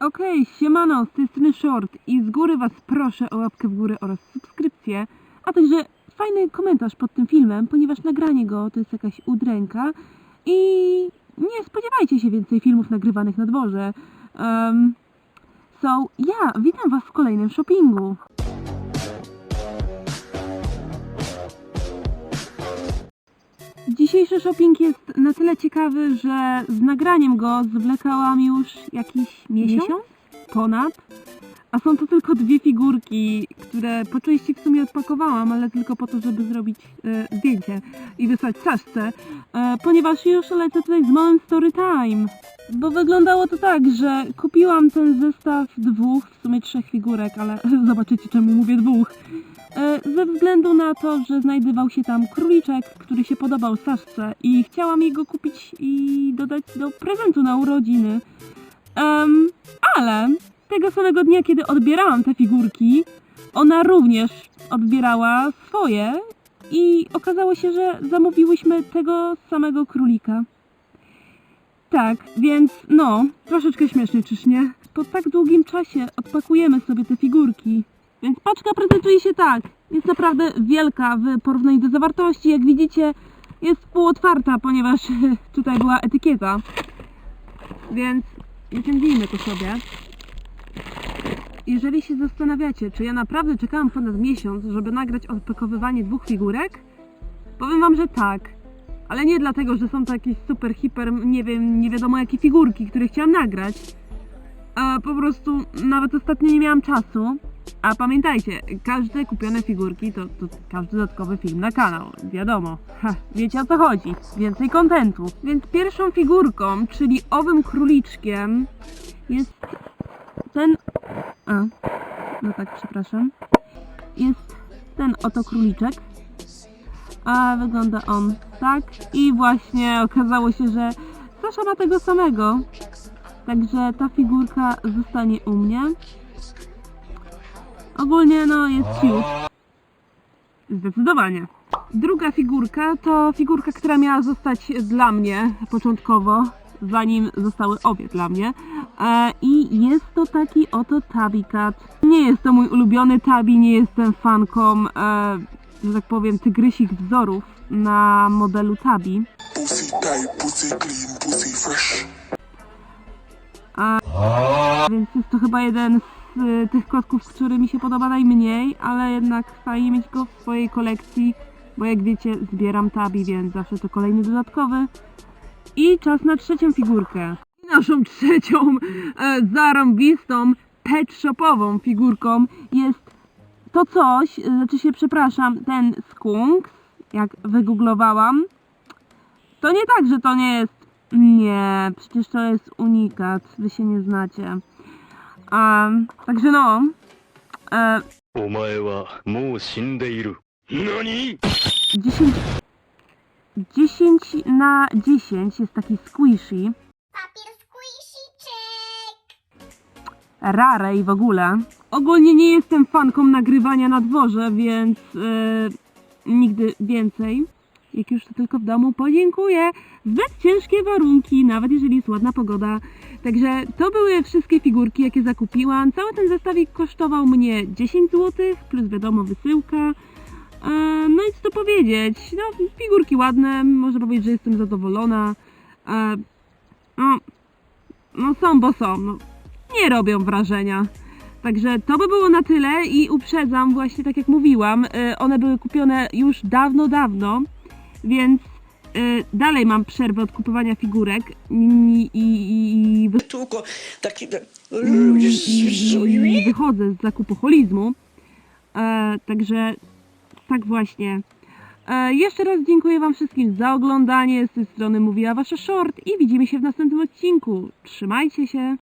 Okej, siemano, z tej strony Short i z góry Was proszę o łapkę w górę oraz subskrypcję, a także fajny komentarz pod tym filmem, ponieważ nagranie go to jest jakaś udręka i nie spodziewajcie się więcej filmów nagrywanych na dworze. Um, so, ja witam Was w kolejnym shoppingu. Dzisiejszy shopping jest na tyle ciekawy, że z nagraniem go zwlekałam już jakiś miesiąc? Ponad. A są to tylko dwie figurki, które po części w sumie odpakowałam, ale tylko po to, żeby zrobić e, zdjęcie i wysłać Saszce, e, ponieważ już lecę tutaj z małym story time. Bo wyglądało to tak, że kupiłam ten zestaw dwóch, w sumie trzech figurek, ale zobaczycie czemu mówię dwóch. E, ze względu na to, że znajdował się tam króliczek, który się podobał Saszce i chciałam jego kupić i dodać do prezentu na urodziny. Em, ale tego samego dnia, kiedy odbierałam te figurki, ona również odbierała swoje i okazało się, że zamówiłyśmy tego samego królika. Tak, więc no, troszeczkę śmiesznie, czyż nie? Po tak długim czasie odpakujemy sobie te figurki. Więc paczka prezentuje się tak. Jest naprawdę wielka w porównaniu do zawartości. Jak widzicie, jest półotwarta, ponieważ tutaj była etykieta. Więc wyciągnijmy to sobie. Jeżeli się zastanawiacie, czy ja naprawdę czekałam ponad miesiąc, żeby nagrać odpakowywanie dwóch figurek, powiem wam, że tak. Ale nie dlatego, że są to jakieś super, hiper, nie wiem, nie wiadomo jakie figurki, które chciałam nagrać. A po prostu nawet ostatnio nie miałam czasu. A pamiętajcie, każde kupione figurki to, to każdy dodatkowy film na kanał. Wiadomo. Ha, wiecie o co chodzi. Więcej kontentu. Więc pierwszą figurką, czyli owym króliczkiem jest ten... A, no tak, przepraszam. Jest ten oto króliczek. A wygląda on tak. I właśnie okazało się, że Sasza ma tego samego. Także ta figurka zostanie u mnie. Ogólnie no jest cute. Zdecydowanie. Druga figurka to figurka, która miała zostać dla mnie początkowo, zanim zostały obie dla mnie. E, I jest to taki oto Tabby Cat. Nie jest to mój ulubiony Tabby, nie jestem fanką, e, że tak powiem, tygrysich wzorów na modelu Tabby. Pussy tight, pussy clean, pussy fresh. Więc jest to chyba jeden z y, tych kotków, który mi się podoba najmniej, ale jednak fajnie mieć go w swojej kolekcji, bo jak wiecie, zbieram tabi, więc zawsze to kolejny dodatkowy. I czas na trzecią figurkę. Naszą trzecią e, zarąbistą pet shopową figurką jest to coś, e, znaczy się przepraszam, ten skunks, jak wygooglowałam. To nie tak, że to nie jest nie, przecież to jest unikat, wy się nie znacie. Um, także no. E, お前はもう死んでいる。何 10, 10 na 10 jest taki squishy. Papier squishy Rare i w ogóle. Ogólnie nie jestem fanką nagrywania na dworze, więc e, nigdy więcej. Jak już to tylko w domu, podziękuję. Zbyt ciężkie warunki, nawet jeżeli jest ładna pogoda. Także to były wszystkie figurki, jakie zakupiłam. Cały ten zestawik kosztował mnie 10 zł, plus wiadomo wysyłka. No i co powiedzieć? No, figurki ładne, można powiedzieć, że jestem zadowolona. No, no są, bo są. No, nie robią wrażenia. Także to by było na tyle i uprzedzam, właśnie tak jak mówiłam, y, one były kupione już dawno, dawno, więc y, dalej mam przerwę od kupowania figurek i, i, i, wy- taki... i wychodzę z zakupoholizmu. E, także tak właśnie. E, jeszcze raz dziękuję Wam wszystkim za oglądanie. Z tej strony mówiła Wasza Short i widzimy się w następnym odcinku. Trzymajcie się!